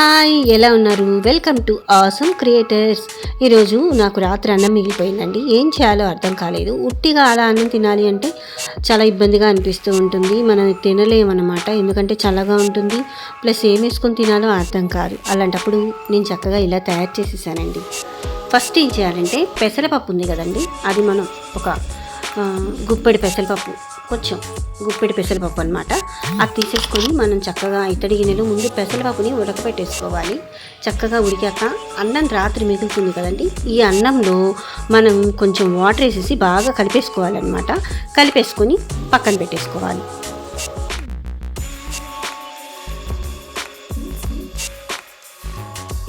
Hi ఎలా ఉన్నారు? Welcome to awesome creators. ఈరోజు నాకు రాత్రి అన్నం మిగిలిపోయిందండి. ఏం చేయాలో అర్థం కాలేదు. ఉట్టిగా అలా అన్నం తినాలి అంటే చాలా ఇబ్బందిగా అనిపిస్తూ ఉంటుంది. మనం తినలేమన్నమాట. ఎందుకంటే చల్లగా ఉంటుంది. ప్లస్ ఏం వేసుకొని తినాలో అర్థం కాదు. అలాంటప్పుడు నేను చక్కగా ఇలా తయారు చేసేసానండి. ఫస్ట్ ఏం చేయాలంటే పెసరపప్పు ఉంది కదండి. అది మనం ఒక గుప్పడి గుప్పెడి పెసరపప్పు కొంచెం గుప్పెడి పెసరపప్పు అనమాట అది తీసేసుకొని మనం చక్కగా ఇత్తడి గిన్నెలు ముందు పెసరపప్పుని ఉడకపెట్టేసుకోవాలి. చక్కగా ఉడికాక అన్నం రాత్రి మిగులుతుంది కదండి. ఈ అన్నంలో మనం కొంచెం వాటర్ వేసేసి బాగా కలిపేసుకోవాలన్నమాట. కలిపేసుకొని పక్కన పెట్టేసుకోవాలి.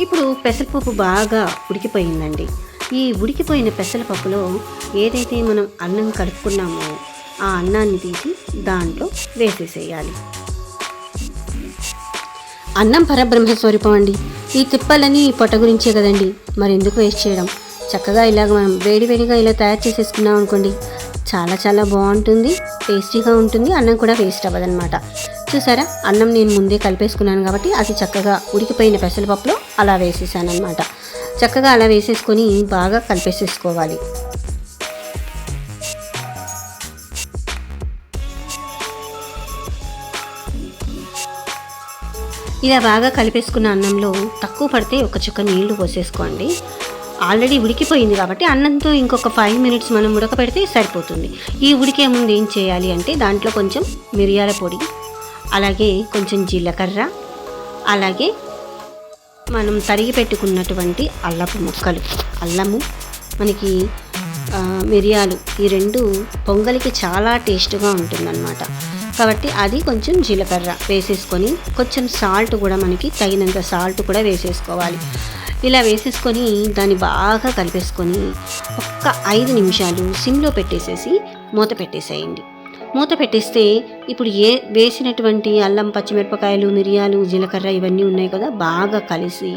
ఇప్పుడు పెసరపప్పు బాగా ఉడికిపోయిందండి. ఈ ఉడికిపోయిన పెసరపప్పులో ఏదైతే మనం అన్నం కలుపుకున్నామో ఆ అన్నాన్ని తీసి దాంట్లో వేసేసేయాలి. అన్నం పరబ్రహ్మ స్వరూపం అండి. ఈ తిప్పలని పొట్ట గురించే కదండి. మరి ఎందుకు వేస్ట్ చేయడం? చక్కగా ఇలాగ మనం వేడివేడిగా ఇలా తయారు చేసేసుకున్నాం అనుకోండి చాలా చాలా బాగుంటుంది టేస్టీగా ఉంటుంది అన్నం కూడా వేస్ట్ అవ్వదన్నమాట. చూసారా? అన్నం నేను ముందే కలిపేసుకున్నాను కాబట్టి అది చక్కగా ఉడికిపోయిన పెసరపప్పులో అలా వేసేసాను అనమాట చక్కగా అలా వేసేసుకొని బాగా కలిపేసేసుకోవాలి. ఇలా బాగా కలిపేసుకున్న అన్నంలో తక్కువ పడితే ఒక చుక్క నీళ్ళు పోసేసుకోండి. ఆల్రెడీ ఉడికిపోయింది కాబట్టి అన్నంతో ఇంకొక ఫైవ్ మినిట్స్ మనం ఉడకపెడితే సరిపోతుంది. ఈ ఉడికే ముందు ఏం చేయాలి అంటే దాంట్లో కొంచెం మిరియాల పొడి అలాగే కొంచెం జీలకర్ర అలాగే మనం తరిగి పెట్టుకున్నటువంటి అల్లపు ముక్కలు. అల్లము మనకి మిరియాలు ఈ రెండు పొంగలికి చాలా టేస్ట్గా ఉంటుందన్నమాట. కాబట్టి అది కొంచెం జీలకర్ర వేసేసుకొని కొంచెం సాల్ట్ కూడా మనకి తగినంత సాల్ట్ కూడా వేసేసుకోవాలి. ఇలా వేసేసుకొని దాన్ని బాగా కలిపేసుకొని ఒక్క ఐదు నిమిషాలు సిమ్లో పెట్టేసేసి మూత పెట్టేసేయండి. మూత పెట్టేస్తే ఇప్పుడు ఏ వేసినటువంటి అల్లం పచ్చిమిరపకాయలు మిరియాలు జీలకర్ర ఇవన్నీ ఉన్నాయి కదా బాగా కలిసి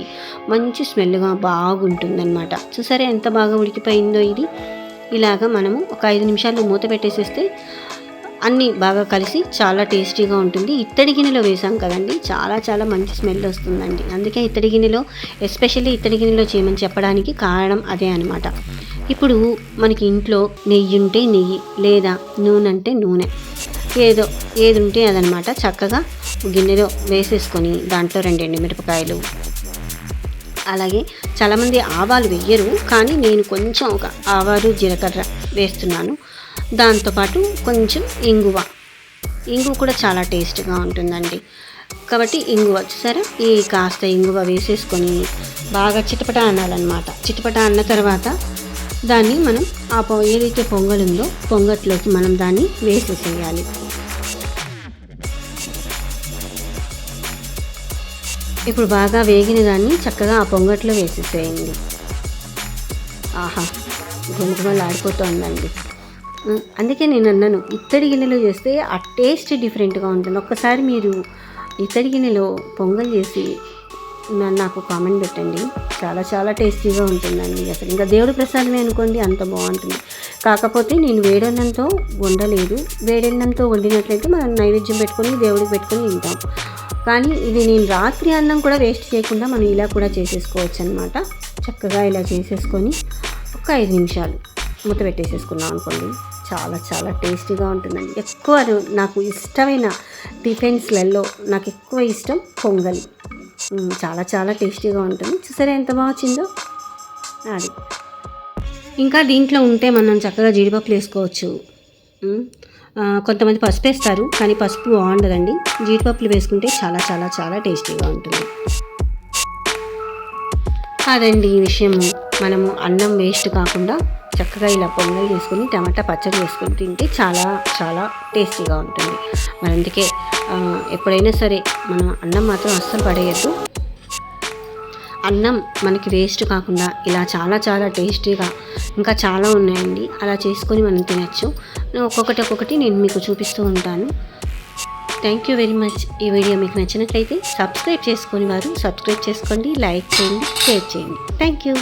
మంచి స్మెల్గా బాగుంటుందన్నమాట. చూసారా ఎంత బాగా ఉడికిపోయిందో ఇది? ఇలాగ మనము ఒక ఐదు నిమిషాలు మూత పెట్టేసేస్తే అన్నీ బాగా కలిసి చాలా టేస్టీగా ఉంటుంది. ఇత్తడి గిన్నెలో వేసాం కదండి. చాలా చాలా మంచి స్మెల్ వస్తుందండి. అందుకే ఇత్తడి గిన్నెలో ఎస్పెషల్లీ ఇత్తడి గిన్నెలో చేయమని చెప్పడానికి కారణం అదే అనమాట ఇప్పుడు మనకి ఇంట్లో నెయ్యి ఉంటే నెయ్యి లేదా నూనె అంటే నూనె. ఏదో ఏది ఉంటే అదనమాట చక్కగా గిన్నెలో వేసేసుకొని దాంట్లో రెండు ఎండుమిరపకాయలు అలాగే చాలామంది ఆవాలు వెయ్యరు కానీ నేను కొంచెం ఒక ఆవాలు జీలకర్ర వేస్తున్నాను. దాంతోపాటు కొంచెం ఇంగువ. ఇంగువ కూడా చాలా టేస్ట్గా ఉంటుందండి. కాబట్టి ఇంగువ చూసారా? ఈ కాస్త ఇంగువ వేసేసుకొని బాగా చిటపట అనాలన్నమాట. చిటపట అన్న తర్వాత దాన్ని మనం ఆ పొ ఏదైతే పొంగల్ ఉందో పొంగట్లోకి మనం దాన్ని వేసేసేయాలి. ఇప్పుడు బాగా వేగిన దాన్ని చక్కగా ఆ పొంగట్లో వేసేసేయండి. ఆహా గుమగుమలు ఆడిపోతుందండి అందుకే నేను అన్నాను ఇత్తడి గిన్నెలో చేస్తే ఆ టేస్ట్ డిఫరెంట్గా ఉంటుంది. ఒక్కసారి మీరు ఇత్తడి గిన్నెలో పొంగల్ చేసి నాకు కామెంట్ పెట్టండి. చాలా చాలా టేస్టీగా ఉంటుందండి అసలు. ఇంకా దేవుడి ప్రసాదమే అనుకోండి అంత బాగుంటుంది. కాకపోతే నేను వేడన్నంతో వండలేదు. వేడన్నంతో వండినట్లయితే మనం నైవేద్యం పెట్టుకొని దేవుడికి పెట్టుకొని తింటాం. కానీ ఇది నేను రాత్రి అన్నం కూడా వేస్ట్ చేయకుండా మనం ఇలా కూడా చేసేసుకోవచ్చు అనమాట చక్కగా ఇలా చేసేసుకొని ఒక ఐదు నిమిషాలు మూత పెట్టేసేసుకున్నాం అనుకోండి. చాలా చాలా టేస్టీగా ఉంటుందండి. ఎక్కువ నాకు ఇష్టమైన టిఫిన్స్లలో నాకు ఎక్కువ ఇష్టం పొంగలి. చాలా చాలా టేస్టీగా ఉంటుంది. చూసారా ఎంత బాగా వచ్చిందో? అది. ఇంకా దీంట్లో ఉంటే మనం చక్కగా జీడిపప్పులు వేసుకోవచ్చు. కొంతమంది పసుపు వేస్తారు కానీ పసుపు బాగుండదండి. జీడిపప్పులు వేసుకుంటే చాలా చాలా చాలా టేస్టీగా ఉంటుంది. అదండి ఈ విషయము మనము అన్నం వేస్ట్ కాకుండా చక్కగా ఇలా పొంగల్ చేసుకుని టమాటా పచ్చడి చేసుకుని తింటే చాలా చాలా టేస్టీగా ఉంటుంది. మరి అందుకే ఎప్పుడైనా సరే మనం అన్నం మాత్రం అస్సలు పడేయద్దు. అన్నం మనకి వేస్ట్ కాకుండా ఇలా చాలా చాలా టేస్టీగా ఇంకా చాలా ఉన్నాయండి. అలా చేసుకొని మనం తినచ్చు. ఒక్కొక్కటి ఒక్కొక్కటి నేను మీకు చూపిస్తూ ఉంటాను. థ్యాంక్ యూ వెరీ మచ్ ఈ వీడియో మీకు నచ్చినట్లయితే సబ్స్క్రైబ్ చేసుకొని వారు సబ్స్క్రైబ్ చేసుకోండి లైక్ చేయండి షేర్ చేయండి. Thank you